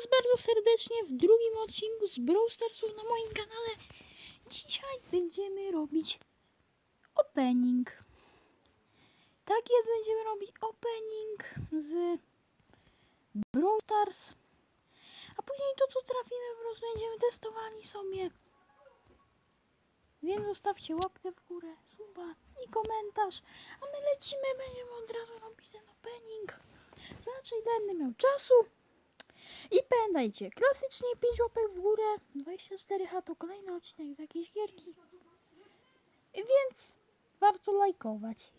Was bardzo serdecznie w drugim odcinku z Brawl Starsów na moim kanale. Dzisiaj będziemy robić opening. Tak jest, będziemy robić opening z Brawl Stars. A później to, co trafimy, po prostu będziemy testowali sobie. Więc zostawcie łapkę w górę, suba i komentarz. A my lecimy, będziemy od razu robić ten opening. Znaczy, ile będę miał czasu. I pamiętajcie, klasycznie 5 łapek w górę, 24H to kolejny odcinek z jakiejś gierki. Więc warto lajkować.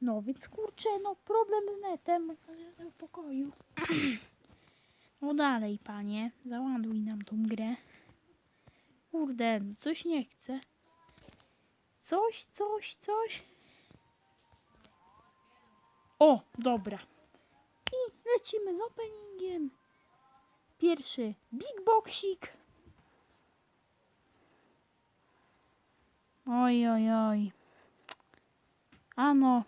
No więc kurczę, no problem z netem. W pokoju. No dalej, panie, załaduj nam tą grę. Kurde, coś nie chce. Coś, coś, coś. O, dobra. Lecimy z openingiem. Pierwszy Big Boxik. Oj, oj, oj. Ano.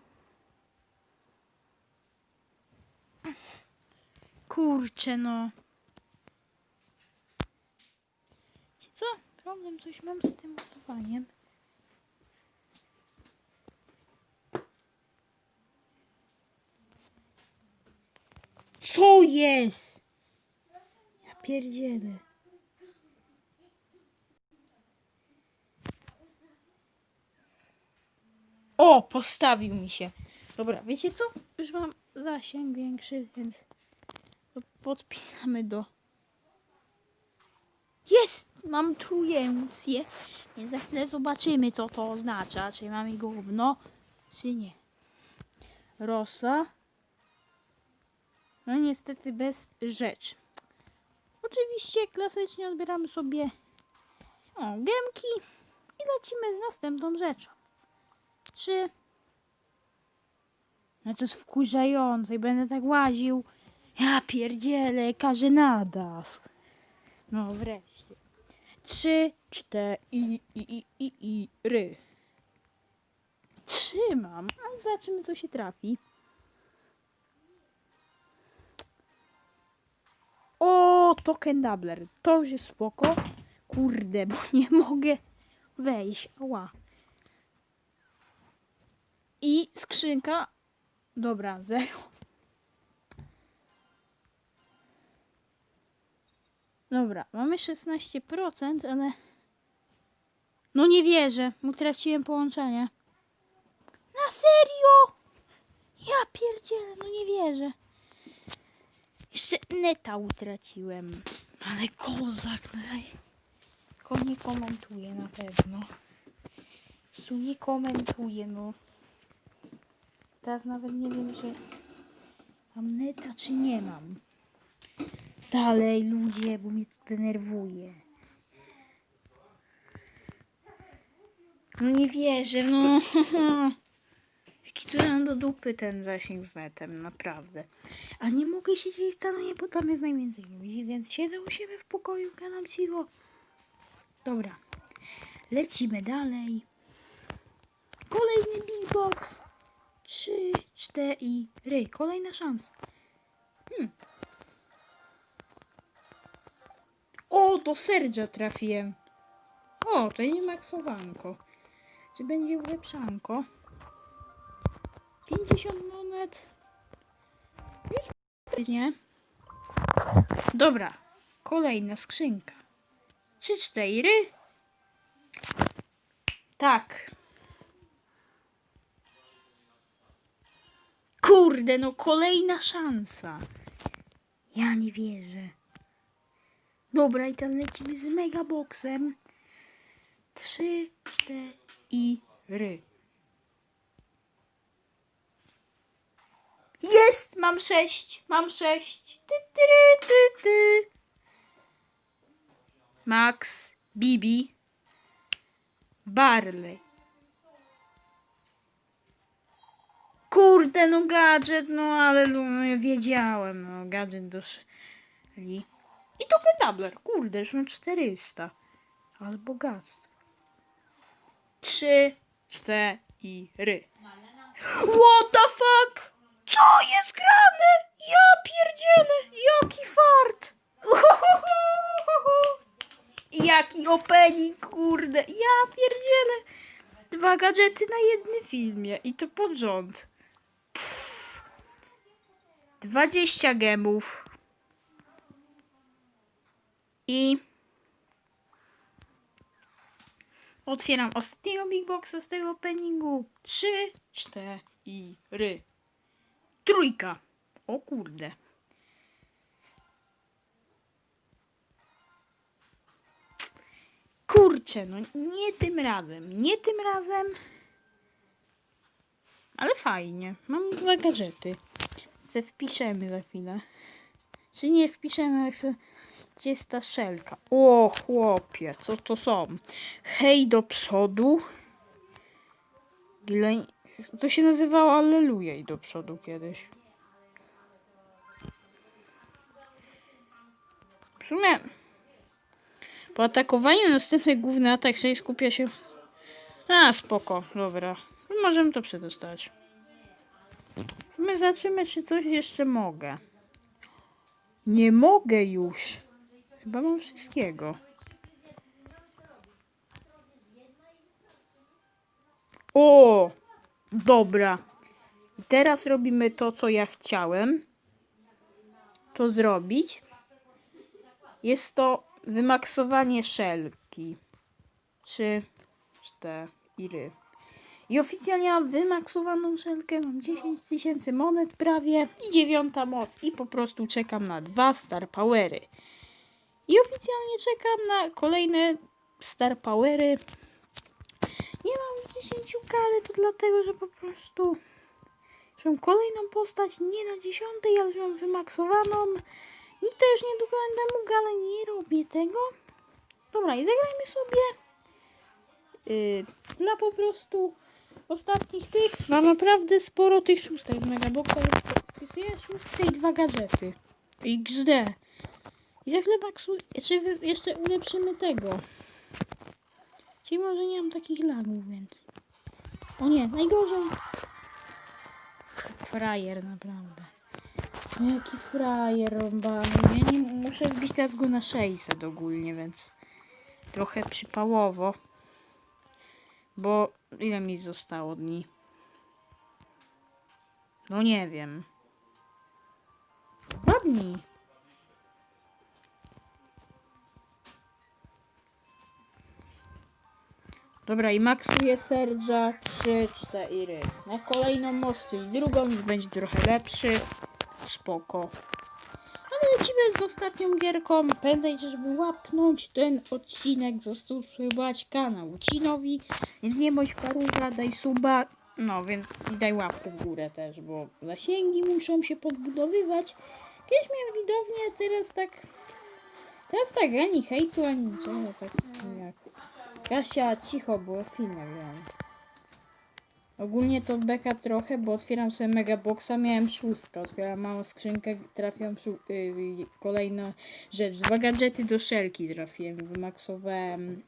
Kurczę, no. Co? Problem coś mam z tym ładowaniem. Co jest? Ja pierdzielę. O, postawił mi się. Dobra, wiecie co? Już mam zasięg większy, więc pod- podpinamy do... Jest! Mam trujencję. Więc za chwilę zobaczymy, co to oznacza. Czy mamy gówno, czy nie. Rosa. No niestety bez rzeczy. Oczywiście klasycznie odbieramy sobie o, gemki i lecimy z następną rzeczą. Czy no to jest wkurzające i będę tak łaził. Ja pierdzielę, każe nadasł. No wreszcie. Trzy, cztery i, i, i, i, i, ry. Trzymam, a zobaczymy co się trafi. Token doubler. To już jest spoko. Kurde, bo nie mogę wejść. Ała. I skrzynka. Dobra, zero. Dobra, mamy 16%, ale... No nie wierzę. Utraciłem połączenie. Na serio? Ja pierdzielę, no nie wierzę. Jeszcze neta utraciłem. Ale kozak, no. Tylko nie komentuje na pewno. Tu nie komentuje, no. Teraz nawet nie wiem, że mam neta, czy nie mam. Dalej, ludzie, bo mnie to denerwuje. No nie wierzę, no. Jaki mam do dupy ten zasięg z netem, naprawdę. A nie mogę siedzieć w salonie, bo tam jest najwięcej ludzi, więc siedzę u siebie w pokoju, gadam cicho. Dobra, lecimy dalej. Kolejny big box. Trzy, cztery. Kolejna szansa. Hmm. O, do Sergia trafiłem. O, to nie maksowanko. Czy będzie ulepszanko? 50 monet. Nie. Dobra. Kolejna skrzynka. Trzy, cztery. Tak. Kurde, no kolejna szansa. Ja nie wierzę. Dobra, i tam lecimy z megaboxem. Trzy, cztery. Jest! Mam sześć! Mam sześć! Ty, ty, ty, ty, ty. Max, Bibi, Barley. Kurde, no gadżet, no ale no, ja wiedziałem, no gadżet do szeli. I to doubler, kurde, już mam 400. Ale bogactwo. Trzy, cztery. What the fuck? Co jest grane? Ja pierdzielę, jaki fart! Jaki opening, kurde, ja pierdzielę. Dwa gadżety na jednym filmie i to pod rząd. Pff. 20 gemów. I otwieram ostatniego big boxa z tego openingu. 3, 4 i ry. Trójka. O kurde. Kurczę, no nie tym razem. Nie tym razem. Ale fajnie. Mam dwa gadżety. Se wpiszemy za chwilę. Czy nie wpiszemy, jak se... Gdzie jest ta szelka? O, chłopie, co to są? Hej do przodu. Gleń... To się nazywało Alleluja i do przodu kiedyś. W sumie... Po atakowaniu następny główny atak czyli skupia się... A, spoko, dobra. Możemy to przetestać. W sumie zobaczymy, czy coś jeszcze mogę. Nie mogę już. Chyba mam wszystkiego. O! Dobra. Teraz robimy to, co ja chciałem. To zrobić. Jest to wymaksowanie szelki. Trzy, cztery. I oficjalnie mam wymaksowaną szelkę. Mam 10 tysięcy monet prawie. I dziewiąta moc. I po prostu czekam na dwa Star Powery. I oficjalnie czekam na kolejne Star Powery. Nie mam już 10 ale to dlatego, że po prostu że mam kolejną postać nie na dziesiątej, ale że wymaksowaną. I też niedługo będę mógł, ale nie robię tego. Dobra, i zagrajmy sobie yy, dla po prostu ostatnich tych. Mam naprawdę sporo tych szóstek z Megaboxa. Wpisuję szóstkę i dwa gadżety. XD. I za chwilę maksu... Jeszcze, jeszcze ulepszymy tego. Czyli może nie mam takich lagów, więc... O nie, najgorzej. Frajer, naprawdę. No Jaki frajer rąbany. Ja nie muszę wbić teraz go na 600 ogólnie, więc trochę przypałowo. Bo ile mi zostało dni? No nie wiem. Dwa dni. Dobra, i maksuję Serge'a 3, 4. Na kolejną moc, czyli drugą, będzie trochę lepszy. Spoko. Ale lecimy z ostatnią gierką. Pamiętajcie, żeby łapnąć ten odcinek, zasubskrybować kanał Cinowi. Więc nie bądź paruwa, daj suba. No, więc i daj łapkę w górę też, bo zasięgi muszą się podbudowywać. Kiedyś miałem widownię, teraz tak... Teraz tak, ani hejtu, ani niczego, tak jak... Kasia, cicho, bo film nagrałem. Ogólnie to beka trochę, bo otwieram sobie megaboxa, miałem szóstkę, otwieram małą skrzynkę, trafiam yy, kolejna rzecz. Dwa gadżety do szelki trafiłem, wymaksowałem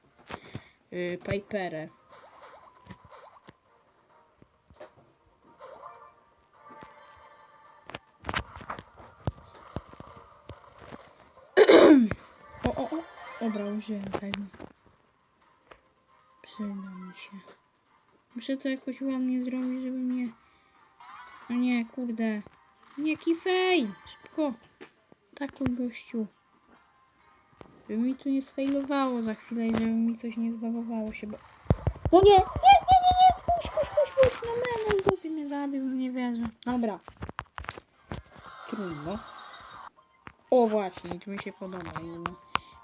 yy, Piperę. o, o, o, dobra, użyłem tego. Przyda mi się. Muszę to jakoś ładnie zrobić, żeby mnie... No nie, kurde. Nie, kifej! Szybko. Takuj, gościu. Żeby mi tu nie sfejlowało za chwilę i żeby mi coś nie zbagowało się, bo... No nie! Nie, nie, nie, nie! Puść, puść, puść, puść! No men, no głupi mnie zabił, nie wierzę. Dobra. Trudno. O właśnie, to mi się podoba.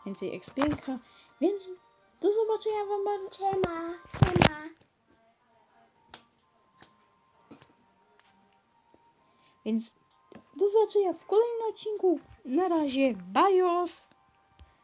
Więcej ekspięka, więc do zobaczenia wam bardzo. Siema, siema. Więc do zobaczenia w kolejnym odcinku. Na razie, bajos!